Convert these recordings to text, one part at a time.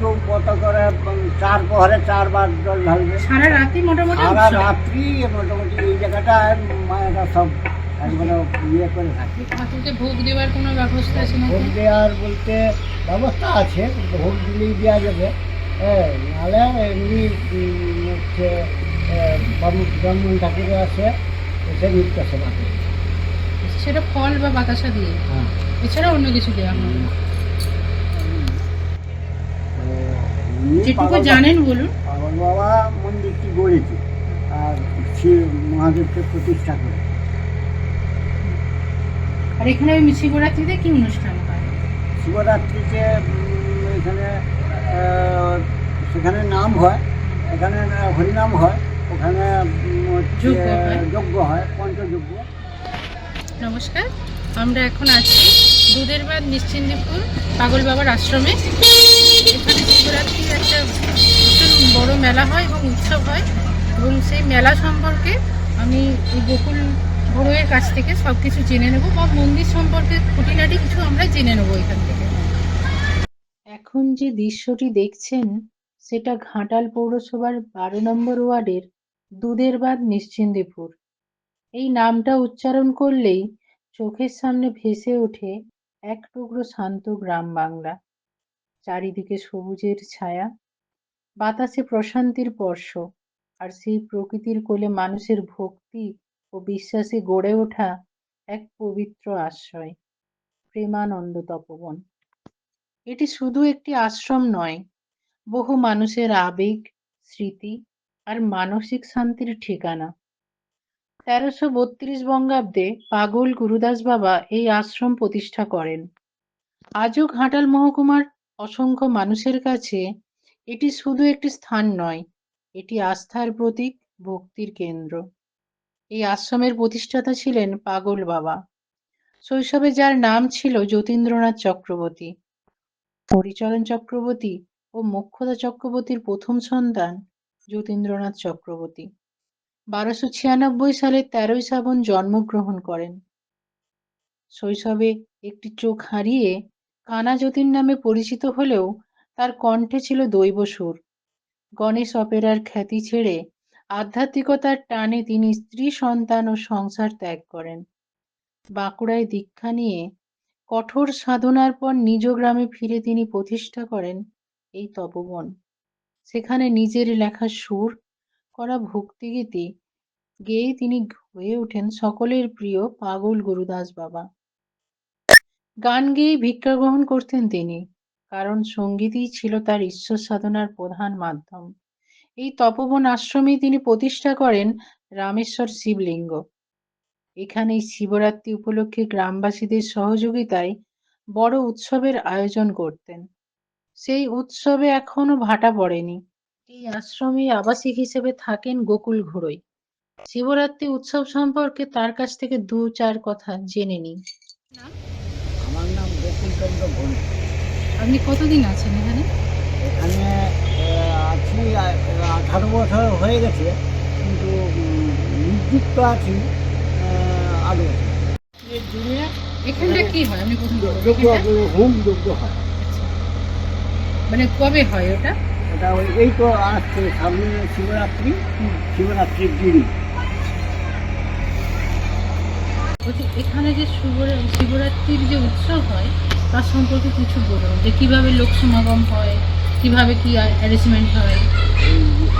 কেউ কত করে চার পহরে চারবার জল ঢালবে। সারা রাতি মোটামুটি সারা রাত্রি মোটামুটি এই জায়গাটায় মায়েরা সব একবারে ইয়ে করে থাকে। ভোগ দেওয়ার কোনো ব্যবস্থা আছে নাকি? ভোগ দেওয়ার বলতে ব্যবস্থা আছে ভোগ দিলেই দেওয়া যাবে। হ্যাঁ নাহলে এমনি হচ্ছে ব্রাহ্মণ ঠাকুর আছে এসে নিত্য সেবা সেটা ফল বা বাতাসা দিয়ে? হ্যাঁ। এছাড়া অন্য কিছু দেওয়া হয় না। এমনি যেটুকু জানেন বলুন। পাগল বাবা মন্দিরটি গড়েছে। আর শিব মহাদেবকে প্রতিষ্ঠা করে আর এখানে ওই শিবরাত্রিতে কি অনুষ্ঠান হয়? শিবরাত্রিতে এখানে সেখানে নাম হয়। এখানে হরিনাম হয়। ওখানে হয়। যজ্ঞ হয় পঞ্চযজ্ঞ। নমস্কার। আমরা এখন আছি দুধের বাদ নিশ্চিন্দিপুর পাগল বাবার আশ্রমে। এখানে শিবরাত্রির একটা ভীষণ বড় মেলা হয় এবং উৎসব হয় এবং সেই মেলা সম্পর্কে আমি এই বকুল বড়ুয়ের কাছ থেকে সব কিছু জেনে নেব বা মন্দির সম্পর্কে খুঁটিনাটি কিছু আমরা জেনে নেব এখান থেকে। এখন যে দৃশ্যটি দেখছেন, সেটা ঘাটাল পৌরসভার বারো নম্বর ওয়ার্ডের দুধের বাদ নিশ্চিন্দিপুর। এই নামটা উচ্চারণ করলেই চোখের সামনে ভেসে ওঠে এক টুকরো শান্ত গ্রাম বাংলা। চারিদিকে সবুজের ছায়া, বাতাসে প্রশান্তির স্পর্শ। আর সেই প্রকৃতির কোলে মানুষের ভক্তি ও বিশ্বাসে গড়ে ওঠা এক পবিত্র আশ্রয়। প্রেমানন্দ তপবন। এটি শুধু একটি আশ্রম নয়, বহু মানুষের আবেগ, স্মৃতি আর মানসিক শান্তির ঠিকানা। তেরোশো বত্রিশ বঙ্গাব্দে পাগল গুরুদাস বাবা এই আশ্রম প্রতিষ্ঠা করেন। আজও ঘাটাল মহকুমার অসংখ্য মানুষের কাছে এটি শুধু একটি স্থান নয় এটি আস্থার প্রতীক, ভক্তির কেন্দ্র। এই আশ্রমের প্রতিষ্ঠাতা ছিলেন পাগল বাবা। শৈশবে যার নাম ছিল যতীন্দ্রনাথ চক্রবর্তী। হরিচরণ চক্রবর্তী ও মোক্ষদা চক্রবর্তীর প্রথম সন্তান যতীন্দ্রনাথ চক্রবর্তী। বারোশো ছিয়ানব্বই সালে তেরোই শ্রাবণ জন্মগ্রহণ করেন। শৈশবে একটি চোখ হারিয়ে কানা যতীন নামে পরিচিত হলেও তার কণ্ঠে ছিল দৈব সুর গণেশ অপেরার খ্যাতি ছেড়ে আধ্যাত্মিকতার টানে তিনি স্ত্রী, সন্তান ও সংসার ত্যাগ করেন। বাঁকুড়ায় দীক্ষা নিয়ে কঠোর সাধনার পর নিজ গ্রামে ফিরে তিনি প্রতিষ্ঠা করেন এই তপবন। সেখানে নিজের লেখা সুর, করা ভক্তিগীতি গেয়ে তিনি হয়ে ওঠেন সকলের প্রিয় পাগল গুরুদাস বাবা। গান গেয়ে ভিক্ষা গ্রহণ করতেন তিনি। কারণ সঙ্গীতই ছিল তার ঈশ্বর সাধনার প্রধান মাধ্যম। এই তপবন আশ্রমে তিনি প্রতিষ্ঠা করেন রামেশ্বর শিবলিঙ্গ। এখানেই শিবরাত্রি উপলক্ষে গ্রামবাসীদের সহযোগিতায় বড় উৎসবের আয়োজন করতেন। সেই উৎসবে এখনও ভাটা পড়েনি। এই আশ্রমে আবাসিক হিসেবে থাকেন গোকুল ঘোড়ই। শিবরাত্রি উৎসব সম্পর্কে তার কাছ থেকে দু চার কথা জেনে নিই। আমার নাম বকুলচন্দ্র ভোল আপনি কতদিন আছেন এখানে? আছি আঠারো বছর হয়ে গেছে কিন্তু নিযুক্ত আছি আরও এখানটা কি হয়? আপনি? হোম যোগ্য হয়। আচ্ছা। মানে কবে হয় ওটা? ওই এই তো আসছে সামনে শিবরাত্রি শিবরাত্রির দিন বলছি এখানে যে শিবরা- শিবরাত্রির যে উৎসব হয় তার সম্পর্কে কিছু বলুন যে কীভাবে লোক সমাগম হয় কীভাবে কি অ্যারেঞ্জমেন্ট হয়?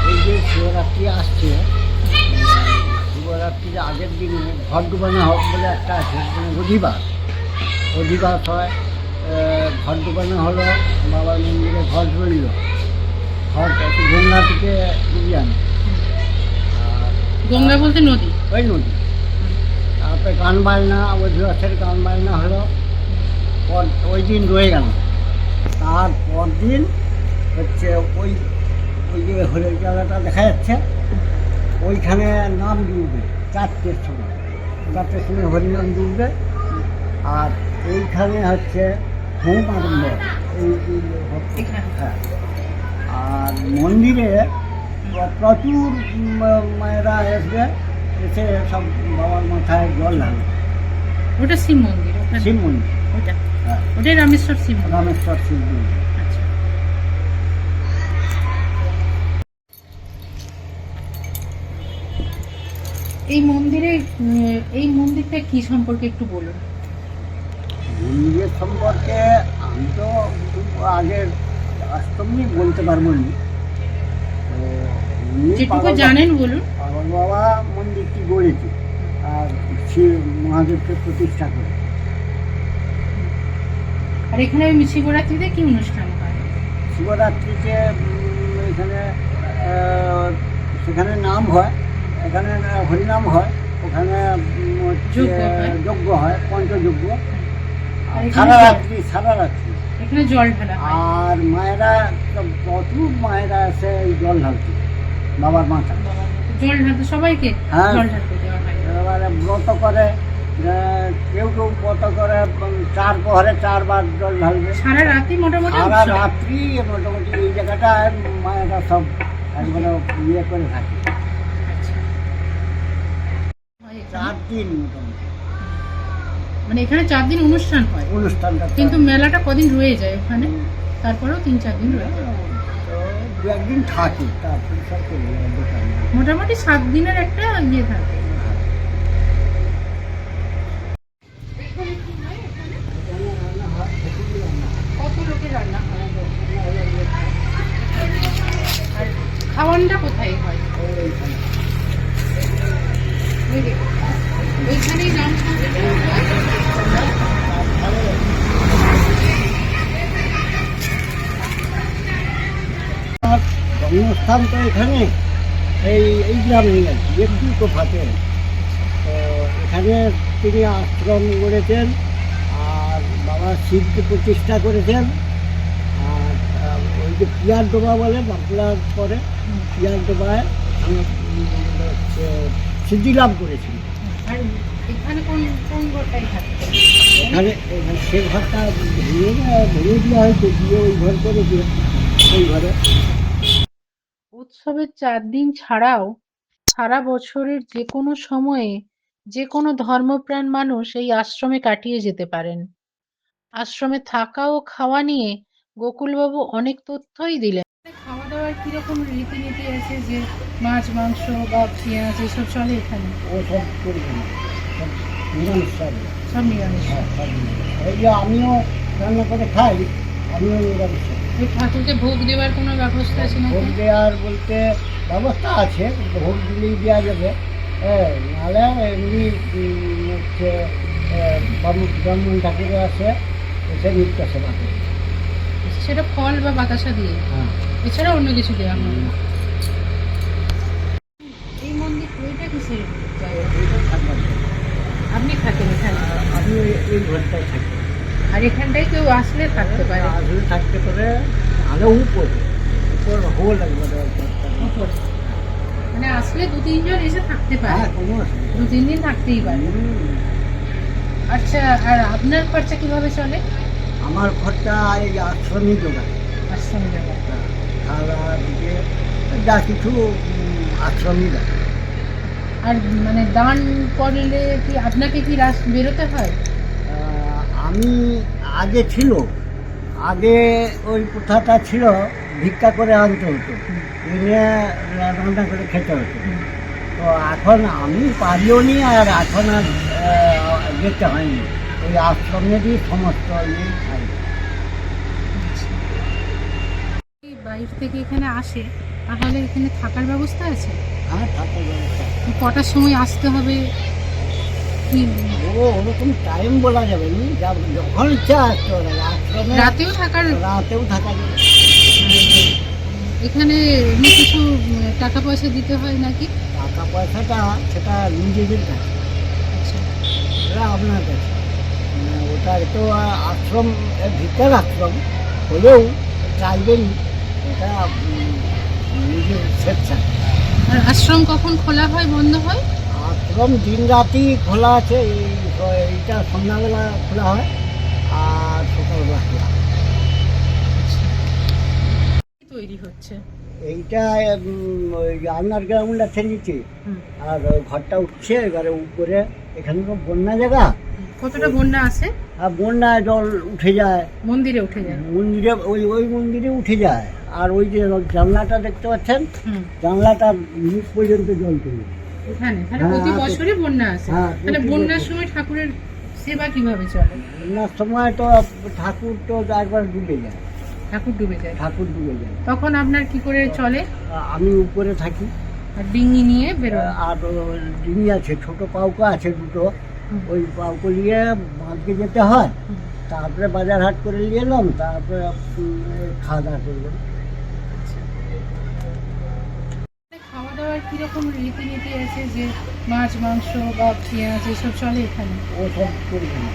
এই যে শিবরাত্রি আসছে শিবরাত্রির আগের দিনে ঘর ডুবানো হোক বলে একটা আছে অধিবাস অধিবাস হয় ঘর ডুবানো হলো বাবার মন্দিরে ঘর রইল ঘর গঙ্গা থেকে ডুবিয়ে আনে গঙ্গা বলতে নদী? ওই নদী। তারপরে গান বাজনা অধিবাসের গান বাজনা হলো। ওই দিন রয়ে গেল। তারপর দিন হচ্ছে ওই ওই যে হলে জায়গাটা দেখা যাচ্ছে ওইখানে নাম ডুববে চারটের সময়। চারটের সময় হরিনাম ডুববে আর এইখানে হচ্ছে হোম আরম্ভ। এই হ্যাঁ। আর মন্দিরে প্রচুর মায়েরা এসে এসে সব বাবার মাথায় জল ঢালে ওটা শিব মন্দির শিব মন্দির। ওটা। হ্যাঁ। ওটাই রামেশ্বর শিব রামেশ্বর শিব আচ্ছা। এই মন্দিরে এই মন্দিরটা কি সম্পর্কে একটু বলুন? মন্দিরের সম্পর্কে আমি তো আগের অষ্টমী বলতে পারব না। যেটুকু জানেন বলুন। বাবা মন্দিরটি গড়েছে। আর মহাদেবকে প্রতিষ্ঠা করে আর এখানে ওই শিবরাত্রিতে কি অনুষ্ঠান হয়? শিবরাত্রিতে এখানে সেখানে নাম হয়। এখানে হরিনাম হয়। ওখানে যজ্ঞ হয়। যজ্ঞ পঞ্চযজ্ঞ। সারা রাত্রি সারা রাত্রি এখানে জল ঢালা আর মায়েরা প্রচুর মায়েরা এই জল ঢালছে বাবার মাথা। জল ঢালতে সবাইকে হ্যাঁ। জল ঢালতে দেওয়া হয়। এবারে ব্রত করে। কেউ কেউ ব্রত করে চার পহরে চারবার জল ঢালবে। সারা রাতি মোটামুটি সারা রাত্রি মোটামুটি এই জায়গাটায় মায়েরা সব একবারে ইয়ে করে থাকে। আচ্ছা। এখানে। চার দিন মোটামুটি। মানে এখানে চার দিন অনুষ্ঠান হয়? অনুষ্ঠানটা কিন্তু মেলাটা কদিন রয়ে যায় ওখানে? তারপরেও তিন চার দিন রয়ে যায়? তো দু একদিন থাকি মোটামুটি সাত দিনের একটা ইয়ে থাকে কত লোকের রান্না হয় আর খাওয়ানটা কোথায় হয়? ওইখানেই জন্মস্থান তো এখানে, এই এই গ্রামে একটু তো ফাটে তো এখানে তিনি আশ্রম গড়েছেন আর বাবা শিবকে প্রতিষ্ঠা করেছেন, আর ওই যে পিয়ার ডোবা বলে বাংলার পরে। পিয়ার ডোবায় আমি, করেছিল এখানে সে ঘরটা ভেঙে ভেঙে দেওয়া হয়েছে দিয়ে ওই ঘর করে ওই ঘরে। উৎসবের চার দিন ছাড়াও সারা বছরের যে কোনো সময়ে যে কোনো ধর্মপ্রাণ মানুষ এই আশ্রমে কাটিয়ে যেতে পারেন। আশ্রমে থাকা ও খাওয়া নিয়ে গোকুলবাবু অনেক তথ্যই দিলেন। দাওয়ার কীরকম রীতিনীতি আছে যে মাছ মাংস বা পেঁয়াজ এসব চলে এখানে? ও সব করবে না সব নিরামিষ সব। নিরামিষ। হ্যাঁ সব এই যে আমিও রান্না করে খাই আমিও নিরামিষ। ওই ঠাকুরকে ভোগ দেওয়ার কোনো ব্যবস্থা আছে না ভোগ দেওয়ার বলতে ব্যবস্থা আছে ভোগ দিলেই দেওয়া যাবে। হ্যাঁ নাহলে এমনি হচ্ছে ব্রাহ্মণ ঠাকুরও আছে এসে নিত্য সেবা করে। সেটা ফল বা বাতাসা দিয়ে? হ্যাঁ। এছাড়া অন্য কিছু দেওয়া হয় এই মন্দির ওইটা কিসের আপনি থাকেন এখানে? আমি এই- ঘরটায় থাকি। আর এখানটায় কেউ আসলে থাকতে পারে? আসলে থাকতে পারে। আলো উপরে। উপর হোল একবারে। উপরে। মানে আসলে দু তিনজন এসে থাকতে পারে। হ্যাঁ কোনো দু তিন দিন থাকতেই পারে। আচ্ছা আর আপনার খরচা কীভাবে চলে? আমার খরচা এই আশ্রমই জোগাড় খাওয়া দিকে যা কিছু আশ্রমই দেয় আর মানে দান করলে কি আপনাকে কি রাস বেরোতে হয়? আমি আগে ছিল আগে ওই প্রথাটা ছিল ভিক্ষা করে আনতে হতো। এনে রান্না করে খেতে হতো। তো এখন আমি পারিও নি আর এখন আর যেতে হয়নি। ওই আশ্রমেরই সমস্ত ইয়ে খাই এই বাইরে থেকে এখানে আসে তাহলে এখানে থাকার ব্যবস্থা আছে? হ্যাঁ থাকার ব্যবস্থা কটার সময় আসতে হবে? ও ওরকম টাইম বলা যাবে না। যখন ইচ্ছা আসতে আশ্রমে রাতেও থাকার রাতেও থাকা যাবে এখানে এমনি কিছু টাকা পয়সা দিতে হয় নাকি? টাকা পয়সাটা সেটা নিজেদের কাছে। আচ্ছা। সেটা আপনার কাছে। মানে ওটা তো আশ্রম ভিতর আশ্রম। হলেও চাইবেন এটা নিজের স্বেচ্ছা আর আশ্রম কখন খোলা হয় বন্ধ হয়? আশ্রম দিন রাতই খোলা আছে এই এইটা সন্ধ্যাবেলা খোলা হয় আর সকালবেলা খোলা তৈরি হচ্ছে? এইটা ওই আন্ডারগ্রাউন্ড আছে নিচে আর ঘরটা উঠছে এবারে উপরে এখানে তো বন্যা জায়গা। কতটা বন্যা আছে? আর বন্যায় জল উঠে যায়। মন্দিরে উঠে যায়। মন্দিরে ওই ওই মন্দিরে উঠে যায়। আর ওই যে জানলাটা দেখতে পাচ্ছেন? জানলাটা মুখ পর্যন্ত জল। এখানে তাহলে হ্যাঁ, প্রতি বন্যা আসে। হ্যাঁ, তাহলে বন্যার সময় ঠাকুরের সেবা কীভাবে চলে? বন্যার সময় তো ঠাকুর তো একবার ডুবে যায়। ঠাকুর ডুবে যায়। ঠাকুর ডুবে যায়। তখন আপনার কি করে চলে? আমি উপরে থাকি। আর ডিঙি নিয়ে বেরোয়। আর ডিঙি আছে ছোট পাউকা আছে দুটো। ওই পাউকো নিয়ে বাঁধকে যেতে হয়। তারপরে বাজার হাট করে নিয়ে এলাম তারপরে খাওয়া দাওয়া করলাম। খাওয়া কীরকম রীতিনীতি আছে যে মাছ মাংস বা পেঁয়াজ এসব চলে এখানে ও সব করবে না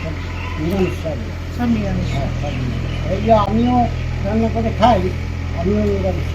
সব নিরামিষ খাবে। সব নিরামিষ হ্যাঁ, সব নিরামিষ। এই যে আমিও রান্না করে খাই আমিও নিরামিষ।